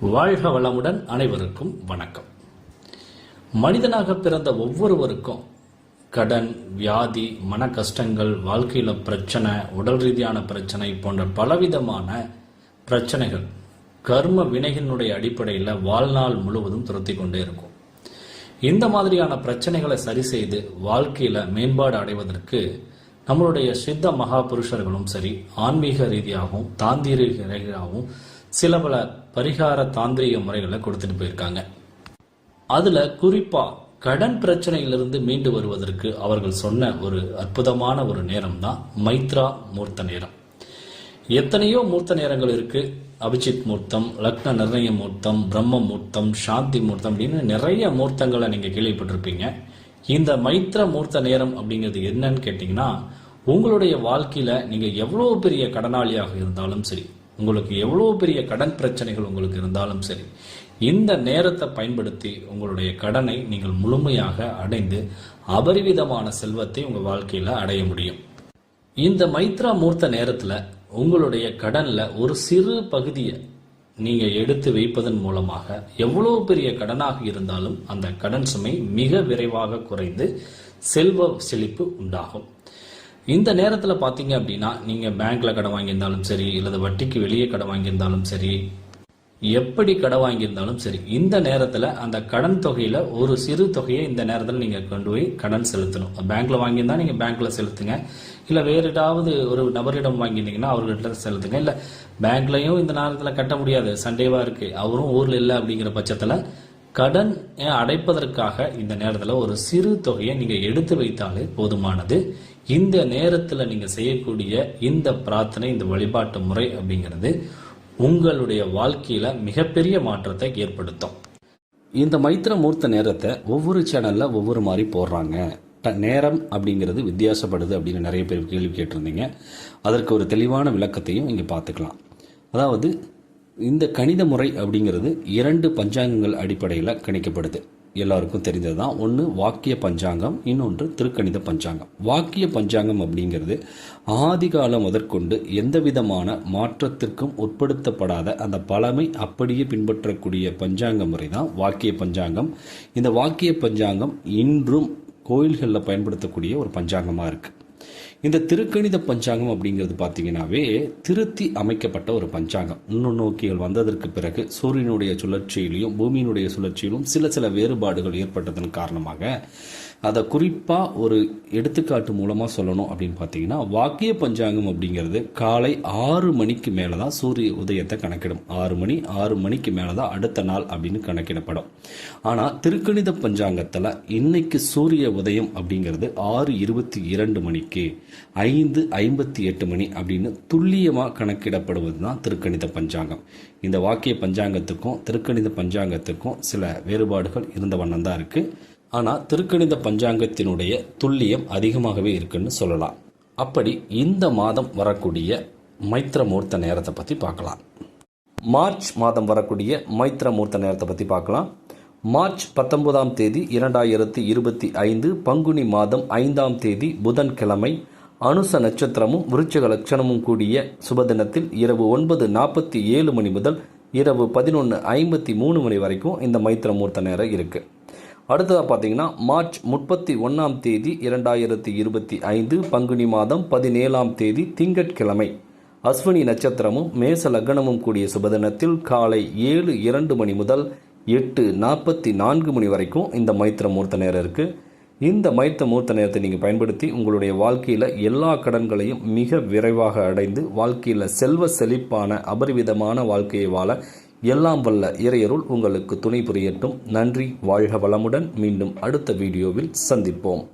வாழ்க வளமுடன் அனைவருக்கும் வணக்கம். மனிதனாக பிறந்த ஒவ்வொருவருக்கும் கடன் வியாதி மன கஷ்டங்கள் வாழ்க்கையில் பிரச்சனை உடல் ரீதியான பிரச்சனை போன்ற பலவிதமான பிரச்சனைகள் கர்ம வினையினுடைய அடிப்படையில் வாழ்நாள் முழுவதும் துரத்தி கொண்டே இருக்கும். இந்த மாதிரியான பிரச்சனைகளை சரி செய்து வாழ்க்கையில் மேம்பாடு அடைவதற்கு நம்மளுடைய சித்த மகா புருஷர்களும் சரி ஆன்மீக ரீதியாகவும் தாந்திரீக ரீதியாகவும் சில பல பரிகார தாந்திரிக முறைகளை கொடுத்துட்டு போயிருக்காங்க. அதுல குறிப்பா கடன் பிரச்சனையிலிருந்து மீண்டு வருவதற்கு அவர்கள் சொன்ன ஒரு அற்புதமான ஒரு நேரம் தான் மைத்ரா மூர்த்த நேரம். எத்தனையோ மூர்த்த நேரங்கள் இருக்கு. அபிஜித் மூர்த்தம் லக்ன நிர்ணய மூர்த்தம் பிரம்ம மூர்த்தம் சாந்தி மூர்த்தம் அப்படின்னு நிறைய மூர்த்தங்களை நீங்க கேள்விப்பட்டிருப்பீங்க. இந்த மைத்ர மூர்த்த நேரம் அப்படிங்கிறது என்னன்னு கேட்டீங்கன்னா உங்களுடைய வாழ்க்கையில நீங்க எவ்வளவு பெரிய கடனாளியாக இருந்தாலும் சரி உங்களுக்கு எவ்வளோ பெரிய கடன் பிரச்சனைகள் உங்களுக்கு இருந்தாலும் சரி இந்த நேரத்தை பயன்படுத்தி உங்களுடைய கடனை நீங்கள் முழுமையாக அடைந்து அபரிவிதமான செல்வத்தை உங்கள் வாழ்க்கையில் அடைய முடியும். இந்த மைத்ரா மூர்த்த நேரத்தில் உங்களுடைய கடனில் ஒரு சிறு பகுதியை நீங்கள் எடுத்து வைப்பதன் மூலமாக எவ்வளோ பெரிய கடனாக இருந்தாலும் அந்த கடன் சுமை மிக விரைவாக குறைந்து செல்வ செழிப்பு உண்டாகும். இந்த நேரத்தில் பார்த்தீங்க அப்படின்னா நீங்கள் பேங்க்கில் கடன் வாங்கியிருந்தாலும் சரி இல்லது வட்டிக்கு வெளியே கடன் வாங்கியிருந்தாலும் சரி எப்படி கடன் வாங்கியிருந்தாலும் சரி இந்த நேரத்தில் அந்த கடன் தொகையில் ஒரு சிறு தொகையை இந்த நேரத்தில் நீங்கள் கொண்டு போய் கடன் செலுத்தணும். பேங்க்கில் வாங்கியிருந்தா நீங்கள் பேங்க்கில் செலுத்துங்க. இல்லை வேறு ஏதாவது ஒரு நபரிடம் வாங்கியிருந்தீங்கன்னா அவர்கிட்ட செலுத்துங்க. இல்லை பேங்க்லையும் இந்த நேரத்தில் கட்ட முடியாது. சண்டேவாக இருக்குது அவரும் ஊரில் இல்லை அப்படிங்கிற பட்சத்தில் கடன் அடைப்பதற்காக இந்த நேரத்தில் ஒரு சிறு தொகையை நீங்கள் எடுத்து வைத்தாலே போதுமானது. இந்த நேரத்தில் நீங்கள் செய்யக்கூடிய இந்த பிரார்த்தனை இந்த வழிபாட்டு முறை அப்படிங்கிறது உங்களுடைய வாழ்க்கையில் மிகப்பெரிய மாற்றத்தை ஏற்படுத்தும். இந்த மைத்திர மூர்த்த நேரத்தை ஒவ்வொரு சேனலில் ஒவ்வொரு மாதிரி போடுறாங்க. நேரம் அப்படிங்கிறது வித்தியாசப்படுது அப்படின்னு நிறைய பேர் கேள்வி கேட்டிருந்தீங்க. அதற்கு ஒரு தெளிவான விளக்கத்தையும் இங்கே பார்த்துக்கலாம். அதாவது இந்த கணித முறை அப்படிங்கிறது இரண்டு பஞ்சாங்கங்கள் அடிப்படையில் கணிக்கப்படுது. எல்லாருக்கும் தெரிந்தது தான் ஒன்று வாக்கிய பஞ்சாங்கம் இன்னொன்று திருக்கணித பஞ்சாங்கம். வாக்கிய பஞ்சாங்கம் அப்படிங்கிறது ஆதிகாலம் முதற்கொண்டு எந்த விதமான மாற்றத்திற்கும் உட்படுத்தப்படாத அந்த பழமை அப்படியே பின்பற்றக்கூடிய பஞ்சாங்க முறை தான் வாக்கிய பஞ்சாங்கம். இந்த வாக்கிய பஞ்சாங்கம் இன்றும் கோயில்களில் பயன்படுத்தக்கூடிய ஒரு பஞ்சாங்கமாக இருக்குது இந்த திருக்கணித பஞ்சாங்கம் அப்படிங்கிறது பார்த்தீங்கன்னாவே திருத்தி அமைக்கப்பட்ட ஒரு பஞ்சாங்கம். நுண்ணோக்கிகள் வந்ததற்கு பிறகு சூரியனுடைய சுழற்சியிலையும் பூமியினுடைய சுழற்சியிலும் சில சில வேறுபாடுகள் ஏற்பட்டதன் காரணமாக அதை குறிப்பாக ஒரு எடுத்துக்காட்டு மூலமாக சொல்லணும் அப்படின்னு பார்த்தீங்கன்னா வாக்கிய பஞ்சாங்கம் அப்படிங்கிறது காலை ஆறு மணிக்கு மேலே தான் சூரிய உதயத்தை கணக்கிடும். ஆறு மணி ஆறு மணிக்கு மேலே தான் அடுத்த நாள் அப்படின்னு கணக்கிடப்படும். ஆனால் திருக்கணித பஞ்சாங்கத்தில் இன்னைக்கு சூரிய உதயம் அப்படிங்கிறது ஆறு இருபத்தி இரண்டு மணிக்கு ஐந்து ஐம்பத்தி எட்டு மணி அப்படின்னு துல்லியமாக கணக்கிடப்படுவது தான் திருக்கணித பஞ்சாங்கம். இந்த வாக்கிய பஞ்சாங்கத்துக்கும் திருக்கணித பஞ்சாங்கத்துக்கும் சில வேறுபாடுகள் இருந்த வண்ணம் தான் இருக்குது ஆனால் திருக்கணித பஞ்சாங்கத்தினுடைய துல்லியம் அதிகமாகவே இருக்குன்னு சொல்லலாம். அப்படி இந்த மாதம் வரக்கூடிய மைத்திர மூர்த்த நேரத்தை பற்றி பார்க்கலாம். மார்ச் மாதம் வரக்கூடிய மைத்திர மூர்த்த நேரத்தை பற்றி பார்க்கலாம். மார்ச் பத்தொன்பதாம் தேதி இரண்டாயிரத்தி இருபத்தி ஐந்து பங்குனி மாதம் ஐந்தாம் தேதி புதன்கிழமை அனுச நட்சத்திரமும் விருச்சிக லட்சணமும் கூடிய சுபதினத்தில் இரவு ஒன்பது நாற்பத்தி ஏழு மணி முதல் இரவு பதினொன்று ஐம்பத்தி மூணு மணி வரைக்கும் இந்த மைத்திர மூர்த்த நேரம் இருக்குது அடுத்ததாக பார்த்தீங்கன்னா மார்ச் முப்பத்தி ஒன்றாம் தேதி இரண்டாயிரத்தி இருபத்தி ஐந்து பங்குனி மாதம் பதினேழாம் தேதி திங்கட்கிழமை. அஸ்வினி நட்சத்திரமும் மேச லக்னமும் கூடிய சுபதினத்தில் காலை ஏழு இரண்டு மணி முதல் எட்டு நாற்பத்தி நான்கு மணி வரைக்கும் இந்த மைத்திர மூர்த்த நேரம் இருக்குது இந்த மைத்த மூர்த்த நேரத்தை நீங்கள் பயன்படுத்தி உங்களுடைய வாழ்க்கையில் எல்லா கடன்களையும் மிக விரைவாக அடைந்து வாழ்க்கையில் செல்வ செழிப்பான அபரிவிதமான வாழ்க்கையை வாழ எல்லாம் வல்ல இறையருள் உங்களுக்கு துணை புரியட்டும். நன்றி வாழ்க வளமுடன் மீண்டும் அடுத்த வீடியோவில் சந்திப்போம்.